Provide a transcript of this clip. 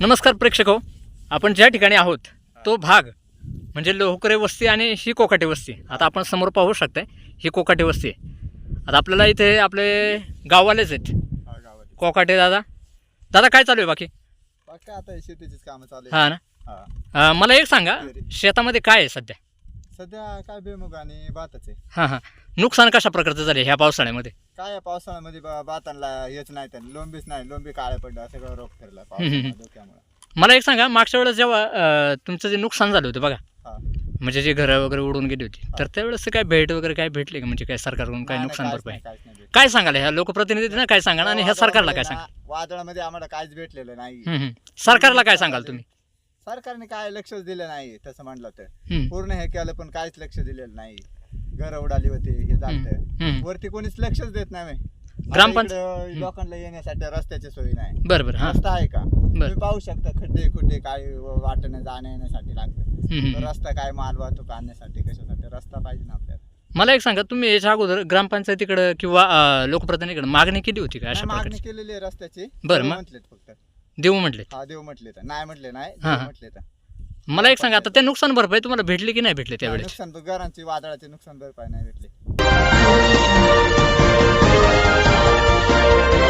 नमस्कार प्रेक्षक हो आपण ज्या ठिकाणी आहोत तो भाग म्हणजे लोहकरे वस्ती आणि ही कोकाटे वस्ती. आता आपण समोर पाहू शकताय ही कोकाटे वस्ती आहे. आता आपल्याला इथे आपले गाववालेच आहेत. हा कोकाटे दादा. दादा काय चालू आहे बाकी? बाकी आता शेतीचीच कामं चालू हां ना? हा. मला एक सांगा शेतामध्ये काय आहे सध्या? सध्या काय बेमुग आणि भातच आहे. हां हां. नुकसान कशा प्रकारचं झाले ह्या पावसाळ्यामध्ये? काय या पावसाळ्यामध्ये बा- भातांना हेच नाही त्यांनी लोंबीच नाही लोंबी काळे पडलं सगळं रोग फिरला हम्म, हम्म. धोक्यामुळे मला एक सांगा मागच्या वेळेस जेव्हा अं, तुमचं जे नुकसान झालं होतं बघा हा. म्हणजे जे घरं वगैरे उडून गेली होती तर त्यावेळेस काय भेट वगैरे काय भेटले का? म्हणजे काय सरकारकडून काय नाही, नुकसान काहीच भरपाई? नाही, काहीच नाही भेटलं. काय सांगाल? ह्या लोकप्रतिनिधींना काय सांगाल? आणि ह्या सरकारला काय सांगाल? ना, वादळामध्ये आम्हाला काहीच भेटलेलं नाही. हम्म, हम्म. सरकारला काय सांगाल तुम्ही? सरकारने काय लक्षच दिलं नाही तसं म्हणलं तर. पूर्ण हे केलं पण काहीच लक्ष दिलेलं नाही. घर उडाली होती हे हम्म. वरती कोणीच लक्षच देत नाही आता ग्रामपंच- इकडं लोकांना येण्यासाठी रस्त्याची सोय नाही. बरं बरं हां. रस्ता आहे का? तुम्ही पाहू शकता खड्डे खुड्डे काय वाटणे जाण्या येण्यासाठी लागतं. रस्ता काय माल वाहतूक आणण्यासाठी कशासाठी? रस्ता पाहिजे ना आपल्याला. मला एक सांगा तुम्ही याच्या अगोदर ग्रामपंचायतीकडे किंवा लोकप्रतिनिधीकडे मागणी केली होती का अशा मागणी केलेली आहे रस्त्याची. बरं? म्हटलेत फक्त. देऊ म्हटले हा देव म्हटले तर नाही म्हटले नाही देऊ हा. म्हटले तर मला एक सांगा आता ते नुकसान भरपाई तुम्हाला भेटली की नाही भेटले त्यावेळेस? नुकसान घरांची वादळाची नुकसान भरपाई नाही भेटली.